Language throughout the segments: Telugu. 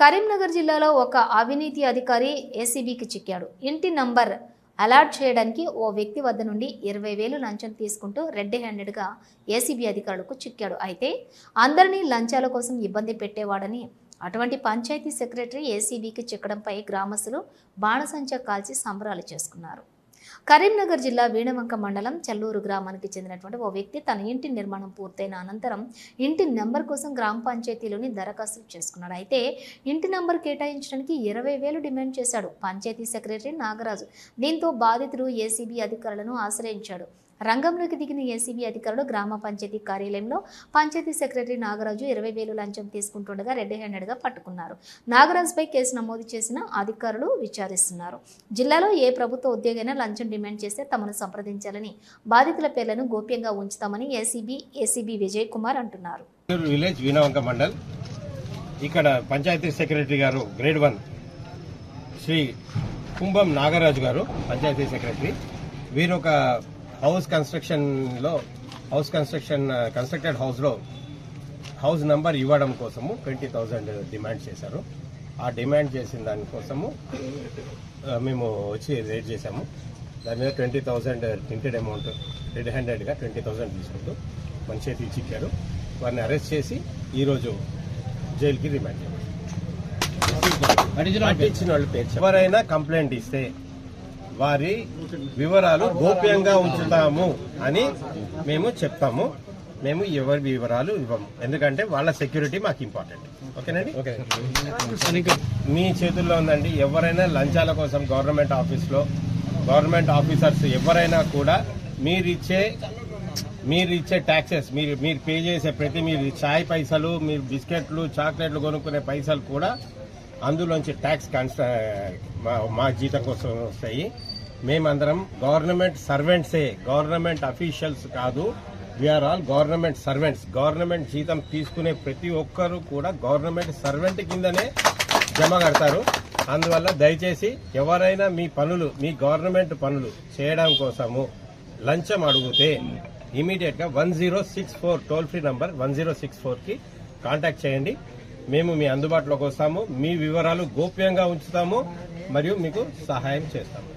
కరీంనగర్ జిల్లాలో ఒక అవినీతి అధికారి ఏసీబీకి చిక్కాడు. ఇంటి నంబర్ అలాట్ చేయడానికి ఓ వ్యక్తి వద్ద నుండి ఇరవై వేలు లంచం తీసుకుంటూ రెడ్ హ్యాండెడ్గా ఏసీబీ అధికారులకు చిక్కాడు. అయితే అందరినీ లంచాల కోసం ఇబ్బంది పెట్టేవాడని అటువంటి పంచాయతీ సెక్రటరీ ఏసీబీకి చిక్కడంపై గ్రామస్తులు బాణసంచ కాల్చి సంబరాలు చేసుకున్నారు. కరీంనగర్ జిల్లా వీణవంక మండలం చెల్లూరు గ్రామానికి చెందినటువంటి ఓ వ్యక్తి తన ఇంటి నిర్మాణం పూర్తయిన అనంతరం ఇంటి నెంబర్ కోసం గ్రామ పంచాయతీలోని దరఖాస్తు చేసుకున్నాడు. అయితే ఇంటి నెంబర్ కేటాయించడానికి ఇరవై వేలు డిమాండ్ చేశాడు. పంచాయతీ సెక్రటరీ నాగరాజు దీంతో బాధితుడు ఏసీబీ అధికారులను ఆశ్రయించాడు. రంగంలోకి దిగిన ఏసీబీ అధికారులు గ్రామ పంచాయతీ కార్యాలయంలో పంచాయతీ సెక్రటరీ నాగరాజు ఇరవై వేలు లంచం తీసుకుంటుండగా రెడ్ హ్యాండెడ్గా పట్టుకున్నారు. నాగరాజుపై కేసు నమోదు చేసిన అధికారులు విచారిస్తున్నారు. జిల్లాలో ఏ ప్రభుత్వ ఉద్యోగైనా లంచం డిమాండ్ చేస్తే తమను సంప్రదించాలని బాధితుల పేర్లను గోప్యంగా ఉంచుతామని ఏసీబీ ఏసీబీ విజయ్ కుమార్ అంటున్నారు. విలేజ్ వీణవంక మండల్. ఇక్కడ పంచాయతీ సెక్రటరీ గారు గ్రేడ్ వన్ శ్రీ కుంభం నాగరాజు గారు పంచాయతీ సెక్రటరీ. వీరొక హౌస్ కన్స్ట్రక్షన్లో హౌస్ కన్స్ట్రక్షన్ కన్స్ట్రక్టెడ్ హౌస్లో హౌస్ నంబర్ ఇవ్వడం కోసము ట్వంటీ థౌజండ్ డిమాండ్ చేశారు. ఆ డిమాండ్ చేసిన దానికోసము మేము వచ్చి రేట్ చేశాము. దాని మీద twenty thousand printed amount red హ్యాండెడ్గా ట్వంటీ థౌజండ్ తీసుకుంటూ మన చేతికి చిక్కారు వారిని అరెస్ట్ చేసి ఈరోజు జైలుకి రిమాండ్ చేయాలి పట్టించిన వాళ్ళ పేరు. ఎవరైనా కంప్లైంట్ ఇస్తే వారి వివరాలు గోప్యంగా ఉంచుతాము అని మేము చెప్తాము మేము ఎవరి వివరాలు ఇవ్వము ఎందుకంటే వాళ్ళ సెక్యూరిటీ మాకు ఇంపార్టెంట్. ఓకేనండి? ఓకే. మీ చేతుల్లో ఉందండి. ఎవరైనా లంచాల కోసం గవర్నమెంట్ ఆఫీస్లో గవర్నమెంట్ ఆఫీసర్స్ ఎవరైనా కూడా మీరిచ్చే మీరు ఇచ్చే ట్యాక్సెస్ మీరు మీరు పే చేసే ప్రతి మీరు చాయ్ పైసలు మీరు బిస్కెట్లు చాక్లెట్లు కొనుక్కునే పైసలు కూడా అందులోంచి ట్యాక్స్ కాన్స్ట మా- మా జీతం కోసం వస్తాయి. మేమందరం గవర్నమెంట్ సర్వెంట్సే గవర్నమెంట్ అఫీషియల్స్ కాదు. We are all government servants. Government జీతం తీసుకునే ప్రతి ఒక్కరు కూడా గవర్నమెంట్ సర్వెంట్ కిందనే జమ కడతారు. అందువల్ల దయచేసి ఎవరైనా మీ పనులు మీ గవర్నమెంట్ పనులు చేయడం కోసము లంచం అడిగితే ఇమీడియట్గా one zero six four toll free number one zero six ఫోర్కి కాంటాక్ట్ చేయండి. మేము మీ అందుబాటులోకి వస్తాము మీ వివరాలు గోప్యంగా ఉంచుతాము మరియు మీకు సహాయం చేస్తాము.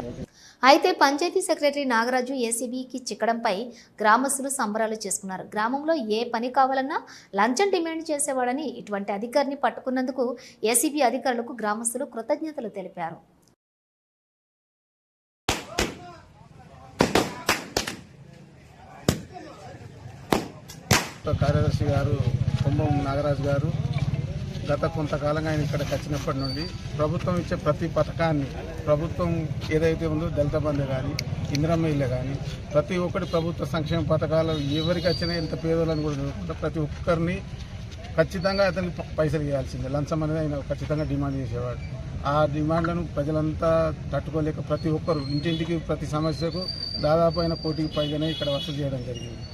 అయితే పంచాయతీ సెక్రటరీ నాగరాజు ఏసీబీకి చిక్కడంపై గ్రామస్తులు సంబరాలు చేసుకున్నారు. గ్రామంలో ఏ పని కావాలన్నా లంచం డిమాండ్ చేసేవాడని ఇటువంటి అధికారిని పట్టుకున్నందుకు ఏసీబీ అధికారులకు గ్రామస్తులు కృతజ్ఞతలు తెలిపారు. కార్యదర్శి గారు కుంభం నాగరాజు గారు గత కొంతకాలంగా ఆయన ఇక్కడికి వచ్చినప్పటి నుండి ప్రభుత్వం ఇచ్చే ప్రతి పథకాన్ని ప్రభుత్వం ఏదైతే ఉందో దళిత బంధు కానీ ఇందిరమ్మ ఇల్లు కానీ ప్రతి ఒక్కటి ప్రభుత్వ సంక్షేమ పథకాలు ఎవరికి వచ్చినా ఎంత పేదోళ్ళని కూడా ప్రతి ఒక్కరిని ఖచ్చితంగా అతనికి పైసలు ఇవ్వాల్సిందే. లంచం అనేది ఆయన ఖచ్చితంగా డిమాండ్ చేసేవాడు. ఆ డిమాండ్లను ప్రజలంతా తట్టుకోలేక ప్రతి ఒక్కరు ఇంటింటికి ప్రతి సమస్యకు దాదాపు ఆయన కోటికి పైగానే ఇక్కడ వసూలు చేయడం జరిగింది.